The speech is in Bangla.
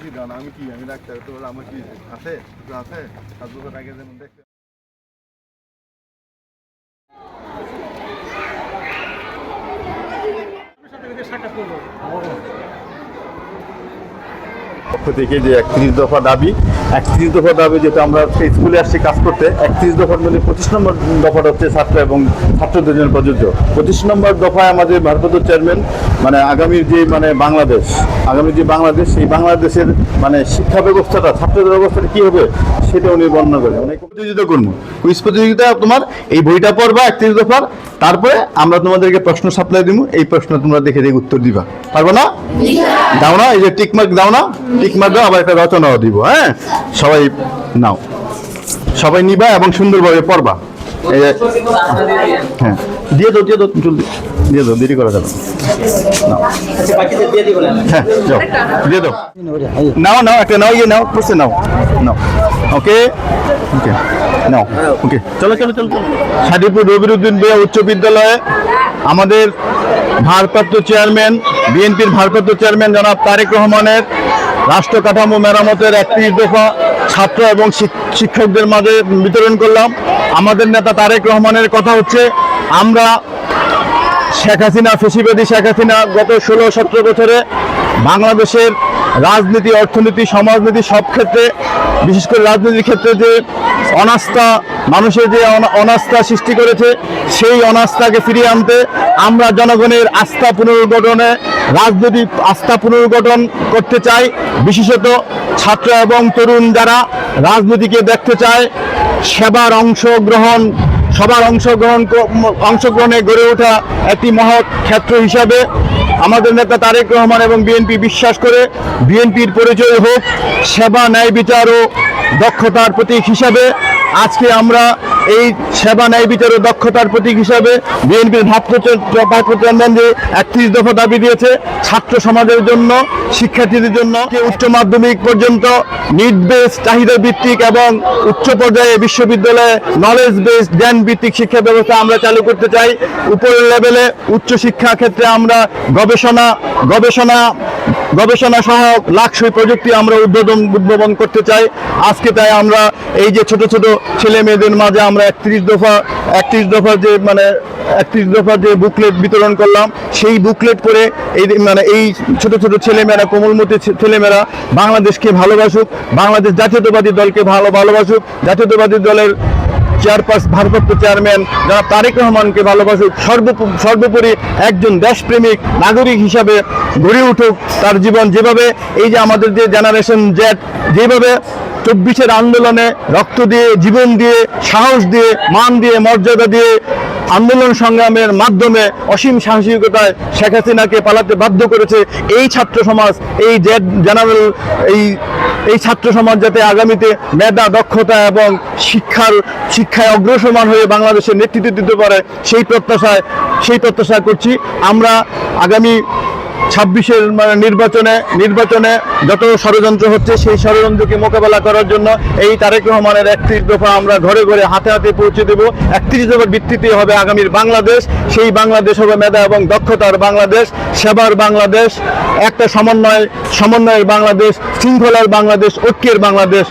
কি জানা আমি কি? আমি ডাক্তার তো আমার কি আছে? আছে? সাত বছর আগে যেমন দেখতে পক্ষ থেকে যে একত্রিশ দফা দাবি, একত্রিশ দফা দাবি যেটা আমরা স্কুলে আসছি কাজ করতে, একত্রিশ দফার মধ্যে পঁচিশ নম্বর দফাটা হচ্ছে ছাত্র এবং ছাত্রদের জন্য প্রযোজ্য। পঁচিশ নম্বর দফায় আমাদের ভারপ্রাপ্ত চেয়ারম্যান মানে আগামী যে মানে বাংলাদেশ, আগামী যে বাংলাদেশ, সেই বাংলাদেশের মানে শিক্ষা ব্যবস্থাটা, ছাত্রদের অবস্থাটা কী হবে, সেটা উনি বর্ণনা করেন। অনেক প্রতিযোগিতা করব। কুইজ প্রতিযোগিতা তোমার এই বইটা পড়বা একত্রিশ দফার তারপরে আমরা তোমাদেরকে প্রশ্ন সাপ্লাই দিব এই প্রশ্ন তোমরা দেখে দেখে উত্তর দিবা। পারব না? দাও না, এই যে টিকমার্ক দাও না। টিকমার্ক দাও, আবার একটা রচনাও দিব হ্যাঁ? সবাই নাও। সবাই নিবা এবং সুন্দরভাবে পড়বা। এই হ্যাঁ। দিয়ে দাও দিয়ে দাও, জলদি। দিয়ে দাও, দেরি করা যাবে হ্যাঁ যাও। দিয়ে দাও। নাও নাও, একটা নাও ইয়ে নাও বসে নাও। নাও। ওকে ওকে নাও। ওকে চলো চলো চলো সাদিপুর রবিরুদ্দিন বেয়া উচ্চ বিদ্যালয়ে আমাদের ভারপ্রাপ্ত চেয়ারম্যান বিএনপির ভারপ্রাপ্ত চেয়ারম্যান জনাব তারেক রহমানের রাষ্ট্র কাঠামো মেরামতের একত্রিশ দফা ছাত্র এবং শিক্ষকদের মাঝে বিতরণ করলাম। আমাদের নেতা তারেক রহমানের কথা হচ্ছে আমরা শেখ হাসিনা ফেসিবাদী শেখ হাসিনা গত ষোলো সতেরো বছরে বাংলাদেশের রাজনীতি, অর্থনীতি, সমাজনীতি সব ক্ষেত্রে, বিশেষ করে রাজনীতির ক্ষেত্রে যে অনাস্থা, মানুষের যে অনা- অনাস্থা সৃষ্টি করেছে, সেই অনাস্থাকে ফিরিয়ে আনতে আমরা জনগণের আস্থা পুনর্গঠনে রাজনৈতিক আস্থা পুনর্গঠন করতে চাই। বিশেষত ছাত্র এবং তরুণ যারা রাজনীতিকে দেখতে চায়, সেবার অংশগ্রহণ সবার অংশগ্রহণ অংশগ্রহণে গড়ে ওঠা একটি মহৎ ক্ষেত্র হিসাবে আমাদের নেতা তারেক রহমান এবং বিএনপি বিশ্বাস করে বিএনপির পরিচয় হোক, সেবা, ন্যায় বিচার ও দক্ষতার প্রতীক হিসাবে আজকে আমরা এই সেবা ন্যায় বিচার ও দক্ষতার প্রতীক হিসাবে বিএনপির ভাবপ্রচারণ যে একত্রিশ দফা দাবি দিয়েছে, ছাত্র সমাজের জন্য, শিক্ষার্থীদের জন্য উচ্চ মাধ্যমিক পর্যন্ত নিট বেস চাহিদা ভিত্তিক এবং উচ্চ পর্যায়ে বিশ্ববিদ্যালয়ে নলেজ বেস জ্ঞান ভিত্তিক শিক্ষা ব্যবস্থা আমরা চালু করতে চাই। উপরের লেভেলে উচ্চ শিক্ষা ক্ষেত্রে আমরা গবেষণা গবেষণা গবেষণা সহ লাক্সই প্রযুক্তি আমরা উদ্বোধন উদ্ভাবন করতে চাই। আজকে তাই আমরা এই যে ছোট ছোট ছেলে মেয়েদের মাঝে আমরা একত্রিশ দফা একত্রিশ দফা যে মানে একত্রিশ দফা যে বুকলেট বিতরণ করলাম, সেই বুকলেট করে এই মানে এই ছোট ছোট ছেলেমেয়েরা, কোমলমতি ছেলেমেয়েরা বাংলাদেশকে ভালোবাসুক, বাংলাদেশ জাতীয়তাবাদী দলকে ভালো ভালোবাসুক, জাতীয়তাবাদী দলের চেয়ারপারসন ভারপ্রাপ্ত চেয়ারম্যান যারা তারেক রহমানকে ভালোবাসুক সর্ব- সর্বোপরি একজন দেশপ্রেমিক নাগরিক হিসাবে গড়ে উঠুক তার জীবন। যেভাবে এই যে আমাদের যে জেনারেশন জেট যেভাবে চব্বিশের আন্দোলনে রক্ত দিয়ে, জীবন দিয়ে, সাহস দিয়ে, মান দিয়ে, মর্যাদা দিয়ে আন্দোলন সংগ্রামের মাধ্যমে অসীম সাহসিকতায় শেখ হাসিনাকে পালাতে বাধ্য করেছে এই ছাত্র সমাজ, এই জেড জেনারেল, এই এই ছাত্র সমাজ যাতে আগামীতে মেধা, দক্ষতা এবং শিক্ষার, শিক্ষায় অগ্রসমান হয়ে বাংলাদেশের নেতৃত্ব দিতে পারে, সেই প্রত্যাশায়, সেই প্রত্যাশা করছি। আমরা আগামী ছাব্বিশের মানে নির্বাচনে নির্বাচনে যত ষড়যন্ত্র হচ্ছে, সেই ষড়যন্ত্রকে মোকাবেলা করার জন্য এই তারেক রহমানের একত্রিশ দফা আমরা ঘরে ঘরে হাতে হাতে পৌঁছে দেব। একত্রিশ দফার ভিত্তিতে হবে আগামীর বাংলাদেশ। সেই বাংলাদেশ হবে মেধা এবং দক্ষতার বাংলাদেশ, সেবার বাংলাদেশ, একটা সমন্বয়, সমন্বয়ের বাংলাদেশ, শৃঙ্খলার বাংলাদেশ, ঐক্যের বাংলাদেশ।